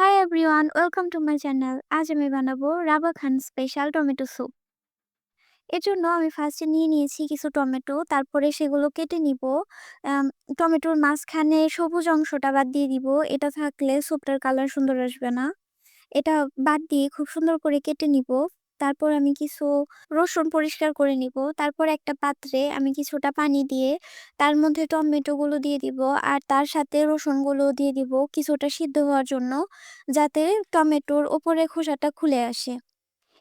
Hi everyone welcome to my channel আজ আমি বানাবো Raba Khan special tomato soup এর জন্য আমি ফার্স্টে নিয়ে নিয়েছি কিছু টমেটো তারপরে সেগুলো কেটে নিব। টমেটোর মাঝখানে সবুজ অংশটা বাদ দিয়ে দিব। এটা থাকলে স্যুপটার কালার সুন্দর আসবে না। এটা বাদ দিয়ে খুব সুন্দর করে কেটে নিব। তারপর আমি কিছু রসুন পরিষ্কার করে নিব। তারপর একটা পাত্রে আমি কিছুটা পানি দিয়ে তার মধ্যে টমেটোগুলো দিয়ে দিব আর তার সাথে রসুনগুলো দিয়ে দিব কিছুটা সিদ্ধ হওয়ার জন্য যাতে টমেটোর ওপরে খোসাটা খুলে আসে।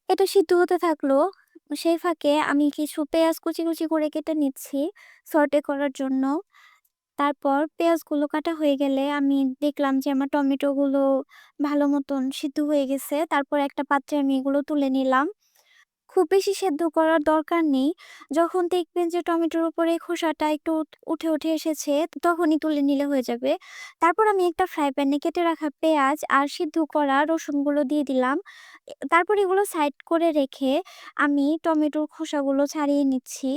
এটা সিদ্ধ হতে থাকল। সেই ফাঁকে আমি কিছু পেঁয়াজ কুচি কুচি করে কেটে নিচ্ছি সর্টে করার জন্য। তারপর পেঁয়াজগুলো কাটা হয়ে গেলে আমি দেখলাম যে আমার টমেটোগুলো ভালো মতন সিদ্ধ হয়ে গেছে। তারপর একটা পাত্রে আমি এগুলো তুলে নিলাম। খুব বেশি সেদ্ধ করার দরকার নেই। যখন দেখবেন যে টমেটোর উপরে খোসাটা একটু উঠে উঠে এসেছে, তখনই তুলে নিলে হয়ে যাবে। তারপর আমি একটা ফ্রাই প্যানে কেটে রাখা পেঁয়াজ আর সিদ্ধ করা রসুনগুলো দিয়ে দিলাম। তারপর এগুলো সাইড করে রেখে আমি টমেটোর খোসাগুলো ছাড়িয়ে নিচ্ছি।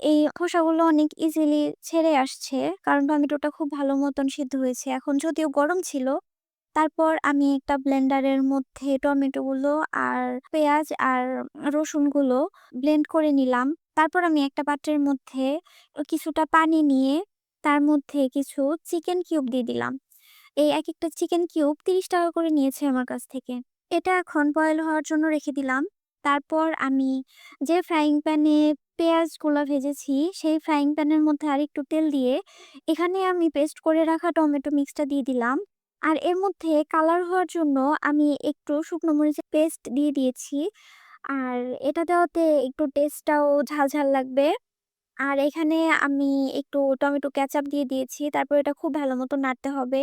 এই খোসাগুলো অনেক ইজিলি ছেড়ে আসছে। কারণ টমেটোটা খুব ভালো মতন সিদ্ধ হয়েছে। এখন যদিও গরম ছিল, তারপর আমি একটা ব্লেন্ডারের মধ্যে টমেটোগুলো আর পেঁয়াজ আর রসুনগুলো ব্লেন্ড করে নিলাম। তারপর আমি একটা পাত্রের মধ্যে কিছুটা পানি নিয়ে তার মধ্যে কিছু চিকেন কিউব দিয়ে দিলাম। এই এক একটা চিকেন কিউব তিরিশ টাকা করে নিয়েছে আমার কাছ থেকে। এটা এখন বয়েল হওয়ার জন্য রেখে দিলাম। তারপর আমি যে ফ্রাইং প্যানে পেঁয়াজগুলো ভেজেছি, সেই ফ্রাইং প্যানের মধ্যে আর একটু তেল দিয়ে এখানে আমি পেস্ট করে রাখা টমেটো মিক্সটা দিয়ে দিলাম। আর এর মধ্যে কালার হওয়ার জন্য আমি একটু শুকনো মরিচের পেস্ট দিয়ে দিয়েছি। আর এটা দেওয়াতে একটু টেস্টটাও ঝাল ঝাল লাগবে। আর এখানে আমি একটু টমেটো কেচাপ দিয়ে দিয়েছি, তারপর এটা খুব ভালো মতো নাড়তে হবে।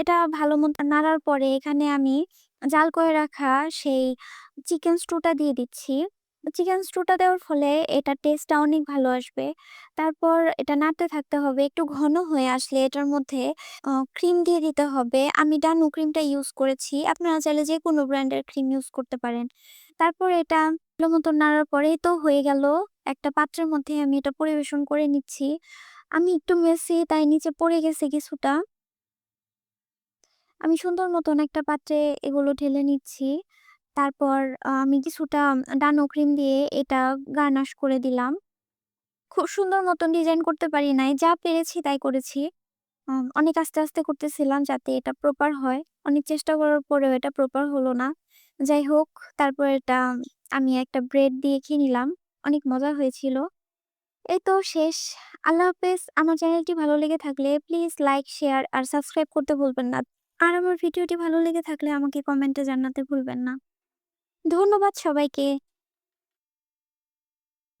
এটা ভালো মতো নাড়ার পরে এখানে আমি জাল করে রাখা সেই চিকেন স্টুটা দিয়ে দিচ্ছি। চিকেন স্টুটা দেওয়ার ফলে এটা টেস্টটা অনেক ভালো আসবে। তারপর এটা নাড়তে থাকতে হবে, একটু ঘন হয়ে আসলে এটার মধ্যে ক্রিম দিয়ে দিতে হবে। আমি ডানু ক্রিমটা ইউজ করেছি, আপনারা চাইলে যে কোনো ব্র্যান্ডের ক্রিম ইউজ করতে পারেন। তারপর এটা ভালো মতো নাড়ার পরেই তো হয়ে গেল, একটা পাত্রের মধ্যে আমি এটা পরিবেশন করে নিচ্ছি। আমি একটু মেসি, তাই নিচে পড়ে গেছে কিছুটা। আমি সুন্দর মতন একটা পাত্রে এগুলো ঢেলে নিচ্ছি। তারপর আমি কিছুটা ডানো ক্রিম দিয়ে এটা গার্নাশ করে দিলাম। খুব সুন্দর মতন ডিজাইন করতে পারি নাই, যা পেরেছি তাই করেছি। অনেক আস্তে আস্তে করতেছিলাম যাতে এটা প্রপার হয়। অনেক চেষ্টা করার পরেও এটা প্রপার হলো না। যাই হোক, তারপর এটা আমি একটা ব্রেড দিয়ে খেয়ে নিলাম। অনেক মজা হয়েছিল। এই তো শেষ। আল্লাহ হাফেজ। আমার চ্যানেলটি ভালো লেগে থাকলে প্লিজ লাইক, শেয়ার আর সাবস্ক্রাইব করতে ভুলবেন না। আর আমার ভিডিওটি ভালো লেগে থাকলে আমাকে কমেন্টে জানাতে ভুলবেন না। ধন্যবাদ সবাইকে।